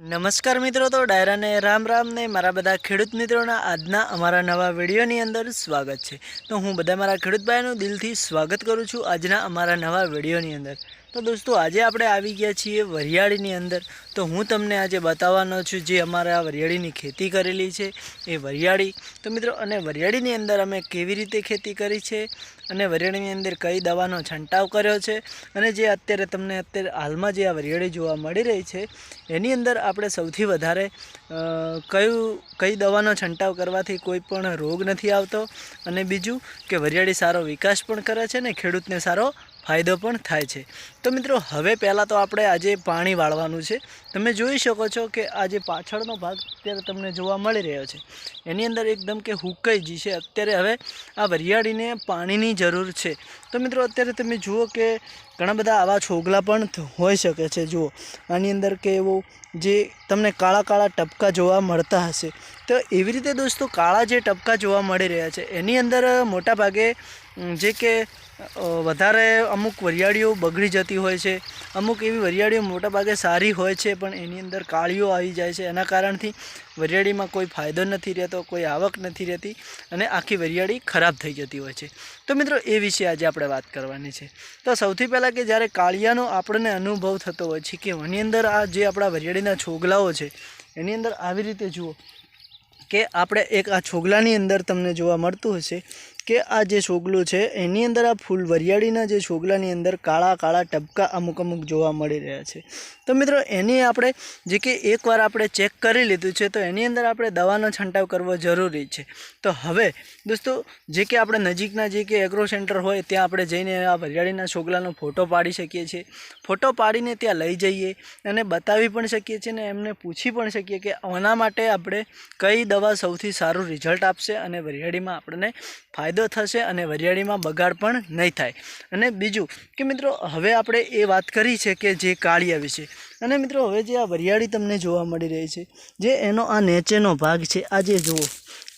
નમસ્કાર મિત્રો, તો ડાયરાને રામ રામ ને મારા બધા ખેડૂત મિત્રોના આજના અમારા નવા વિડીયોની અંદર સ્વાગત છે. તો હું બધા મારા ખેડૂત ભાઈનું દિલથી સ્વાગત કરું છું આજના અમારા નવા વિડીયોની અંદર. તો દોસ્તો, આજે આપણે આવી ગયા છીએ વરિયાળીની અંદર. તો હું તમને આજે બતાવવાનો છું જે અમારે આ વરિયાળીની ખેતી કરેલી છે, એ વરિયાળી. તો મિત્રો, અને વરિયાળીની અંદર અમે કેવી રીતે ખેતી કરી છે, અને વરિયાળીની અંદર કઈ દવાનો છંટાવ કર્યો છે, અને જે અત્યારે તમને અત્યારે હાલમાં જે આ વરિયાળી જોવા મળી રહી છે, એની અંદર આપણે સૌથી વધારે કયું, કઈ દવાનો છંટાવ કરવાથી કોઈ પણ રોગ નથી આવતો? અને બીજું કે વરિયાળી સારો વિકાસ પણ કરે છે ને? ખેડૂતને સારો ફાયદો પણ થાય છે. તો મિત્રો હવે પહેલાં તો આપણે આજે પાણી વાળવાનું છે. તમે જોઈ શકો છો કે આ જે પાછળનો ભાગ અત્યારે તમને જોવા મળી રહ્યો છે. એની અંદર એકદમ કે હુકાઈ જી છે. અત્યારે હવે આ વરિયાળીને પાણીની જરૂર છે. તો મિત્રો અત્યારે તમે જુઓ કે ઘણા બધા આવા છોગલા પણ હોઈ શકે છે. જુઓ આની અંદર કે એવો જે તમને કાળા કાળા ટપકા જોવા મળતા હશે. તો એવી રીતે દોસ્તો કાળા જે ટપકા જોવા મળી રહ્યા છે એની અંદર મોટા ભાગે ઉમ, જે કે વધારે અમુક વરિયાળીઓ બગડી જતી હોય છે. અમુક એવી વરિયાળીઓ મોટાભાગે સારી હોય છે, પણ એની અંદર કાળીઓ આવી જાય છે. એના કારણથી વરિયાળીમાં કોઈ ફાયદો નથી રહેતો, કોઈ આવક નથી રહેતી અને આખી વરિયાળી ખરાબ થઈ જતી હોય છે. તો મિત્રો, એ વિશે આજે આપણે વાત કરવાની છે. તો સૌથી પહેલાં કે જ્યારે કાળિયાનો આપણને અનુભવ થતો હોય છે કે એની અંદર આ જે આપણા વરિયાળીના છોગલાઓ છે, એની અંદર આવી રીતે જુઓ કે આપણે એક આ છોગલાની અંદર તમને જોવા મળતું હશે કે આ જે છોગલું છે, એની અંદર આ ફૂલ વરિયાળીના જે છોગલાની અંદર કાળા કાળા ટપકા અમુક અમુક જોવા મળી રહ્યા છે. તો મિત્રો, એની આપણે જે કે એકવાર આપણે ચેક કરી લીધું છે, તો એની અંદર આપણે દવાનો છંટાવ કરવો જરૂરી છે. તો હવે, દોસ્તો, જે કે આપણે નજીકના જે કે એગ્રો સેન્ટર હોય, ત્યાં આપણે જઈને આ વરિયાળીના છોગલાનો ફોટો પાડી શકીએ છીએ. ફોટો પાડીને ત્યાં લઈ જઈએ અને બતાવી પણ શકીએ છીએ ને એમને પૂછી પણ શકીએ કે આના માટે આપણે કઈ દવા સૌથી સારું રિઝલ્ટ આપશે અને વરિયાળીમાં આપણને ફાયદો થશે અને વરિયાળીમાં બગાડ પણ નહીં થાય. અને બીજું કે મિત્રો, હવે આપણે એ વાત કરી છે કે જે કાળિયા વિશે. અને મિત્રો, હવે જે આ વરિયાળી તમને જોવા મળી રહી છે, જે એનો આ નીચેનો ભાગ છે, આ જે જુઓ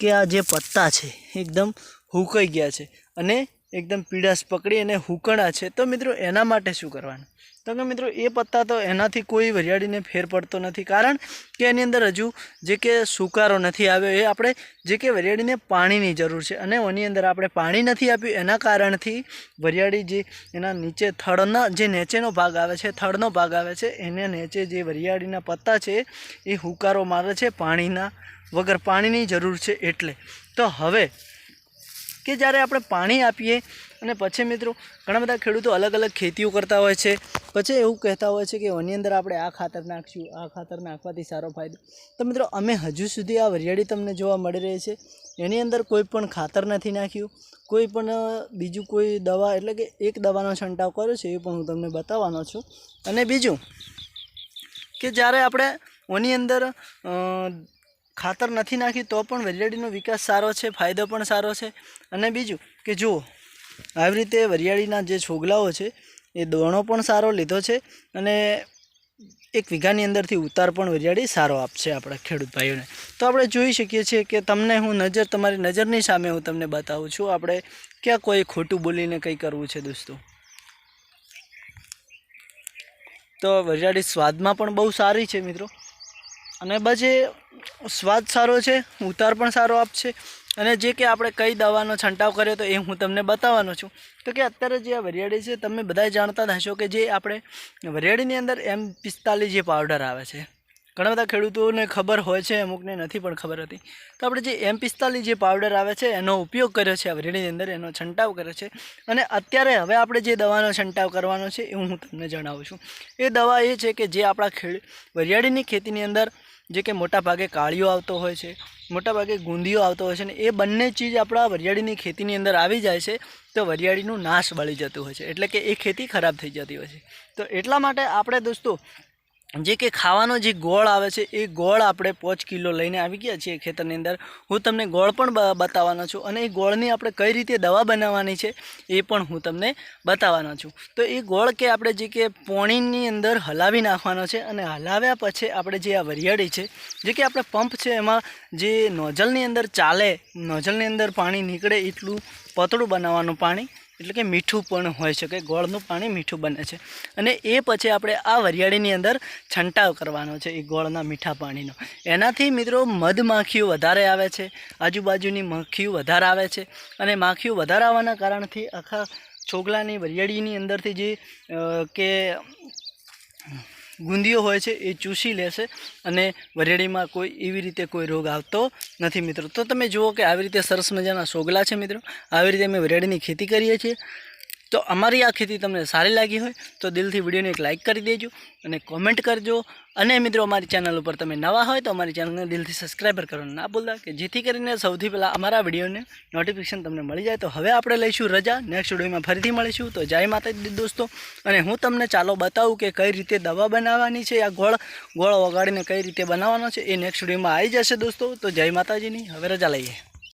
કે આ જે પત્તા છે, એકદમ હુકાઈ ગયા છે અને એકદમ પીડાશ પકડી અને હુકણા છે. તો મિત્રો, એના માટે શું કરવાનું? તો કે મિત્રો, એ પત્તા તો એનાથી કોઈ વરિયાળીને ફેર પડતો નથી. કારણ કે એની અંદર હજુ જે કે સુકારો નથી આવ્યો, એ આપણે જે કે વરિયાળીને પાણીની જરૂર છે. અને એની અંદર આપણે પાણી નથી આપ્યું, એના કારણથી વરિયાળી જે એના નીચે થડના જે નીચેનો ભાગ આવે છે થડનો ભાગ આવે છે, એને નીચે જે વરિયાળીના પત્તા છે, એ હુકારો મારે છે પાણીના વગર, પાણીની જરૂર છે એટલે. તો હવે કે જ્યારે આપણે પાણી આપીએ અને પછી મિત્રો, ઘણા બધા ખેડૂતો અલગ અલગ ખેતીઓ કરતા હોય છે. પછી એવું કહેતા હોય છે કે એની અંદર આપણે આ ખાતર નાખશું, આ ખાતર નાખવાથી સારો ફાયદો. તો મિત્રો, અમે હજુ સુધી આ વરિયાળી તમને જોવા મળી રહી છે. એની અંદર કોઈ પણ ખાતર નથી નાખ્યું. કોઈ પણ બીજું કોઈ દવા, એટલે કે એક દવાનો છંટાવ કર્યો છે એ પણ હું તમને બતાવવાનો છું. અને બીજું કે જ્યારે આપણે ઓની અંદર ખાતર નથી નાખ્યું તો પણ વરિયાળીનો વિકાસ સારો છે, ફાયદો પણ સારો છે. અને બીજું કે જુઓ, આવી રીતે વરિયાળીના જે છોગલાઓ છે એ દોણો પણ સારો લીધો છે અને એક વીઘાની અંદરથી ઉતાર પણ વરિયાળી સારો આપશે આપણા ખેડૂત ભાઈઓને. તો આપણે જોઈ શકીએ છીએ કે તમને હું નજર, તમારી નજરની સામે હું તમને બતાવું છું, આપણે ક્યાં કોઈ ખોટું બોલીને કંઈ કરવું છે દોસ્તો? તો વરિયાળી સ્વાદમાં પણ બહુ સારી છે મિત્રો. અને બસ સ્વાદ સારો છે, ઉતાર પણ સારો આપશે અને જે કે આપણે કઈ દવાનો છંટાવ કર્યો તો એ હું તમને બતાવવાનો છું. તો કે અત્યારે જે આ વરિયાળી છે, તમે બધા જાણતા જ હશો કે જે આપણે વરિયાળીની અંદર એમ પિસ્તાલીસ જે પાવડર આવે છે. ઘણા બધા ખેડૂતોને ખબર હોય છે, અમુકને નથી પણ ખબર હતી. તો આપણે જે એમ પિસ્તાલીસ જે પાવડર આવે છે, એનો ઉપયોગ કર્યો છે, આ અંદર એનો છંટાવ કર્યો છે. અને અત્યારે હવે આપણે જે દવાનો છંટાવ કરવાનો છે, એ હું તમને જણાવું છું. એ દવા એ છે કે જે આપણા ખેડ, વરિયાળીની ખેતીની અંદર જે કે મોટાભાગે કાળીઓ આવતો હોય છે, મોટાભાગે ગુંદીઓ આવતો હોય છે ને એ બંને ચીજ આપણા વરિયાળીની ખેતીની અંદર આવી જાય છે, તો વરિયાળીનું નાશ બળી જતું હોય છે. એટલે કે એ ખેતી ખરાબ થઈ જતી હોય છે. તો એટલા માટે આપણે દોસ્તો જે કે ખાવાનો જે ગોળ આવે છે, એ ગોળ આપણે પાંચ કિલો લઈને આવી ગયા છીએ ખેતરની અંદર. હું તમને ગોળ પણ બતાવવાનો છું અને એ ગોળની આપણે કઈ રીતે દવા બનાવવાની છે, એ પણ હું તમને બતાવવાનો છું. તો એ ગોળ કે આપણે જે કે પોણીની અંદર હલાવી નાખવાનો છે અને હલાવ્યા પછી આપણે જે આ વરિયાળી છે, જે કે આપણે પંપ છે એમાં જે નોઝલની અંદર ચાલે, નોઝલની અંદર પાણી નીકળે એટલું પતળું બનાવવાનું પાણી. એટલે કે મીઠું પણ હોઈ શકે ગોળનું પાણી મીઠું બને છે. અને એ પછી આપણે આ વરિયાળીની અંદર છંટાવ કરવાનો છે, એ ગોળના મીઠા પાણીનો. એનાથી મિત્રો મધમાખીઓ વધારે આવે છે, આજુબાજુની માખીઓ વધારે આવે છે, અને માખીઓ વધારે આવવાના કારણથી આખા છોગલાની વરિયાળીની અંદરથી જે કે ગુંદીઓ હોય છે એ ચૂસી લેશે અને વરેડીમાં કોઈ એવી રીતે કોઈ રોગ આવતો નથી મિત્રો. તો તમે જુઓ કે આવી રીતે સરસ મજાના સોગલા છે મિત્રો. આવી રીતે અમે વરેડીની ખેતી કરીએ છીએ. તો અમારી આ ખેતી તમને સારી લાગી હોય તો દિલથી વિડીયોને એક લાઇક કરી દેજો અને કોમેન્ટ કરજો. અને મિત્રો, અમારી ચેનલ ઉપર તમે નવા હોય તો અમારી ચેનલને દિલથી સબસ્ક્રાઈબર કરવાનું ના ભૂલતા કે જેથી કરીને સૌથી પહેલાં અમારા વિડીયોને નોટિફિકેશન તમને મળી જાય. તો હવે આપણે લઈશું રજા. નેક્સ્ટ વિડીયોમાં ફરીથી મળીશું. તો જય માતાજી દોસ્તો. અને હું તમને ચાલો બતાવું કે કઈ રીતે દવા બનાવવાની છે, આ ગોળ. ગોળ વગાડીને કઈ રીતે બનાવવાનો છે એ નેક્સ્ટ વિડીયોમાં આવી જશે દોસ્તો. તો જય માતાજીની. હવે રજા લઈએ.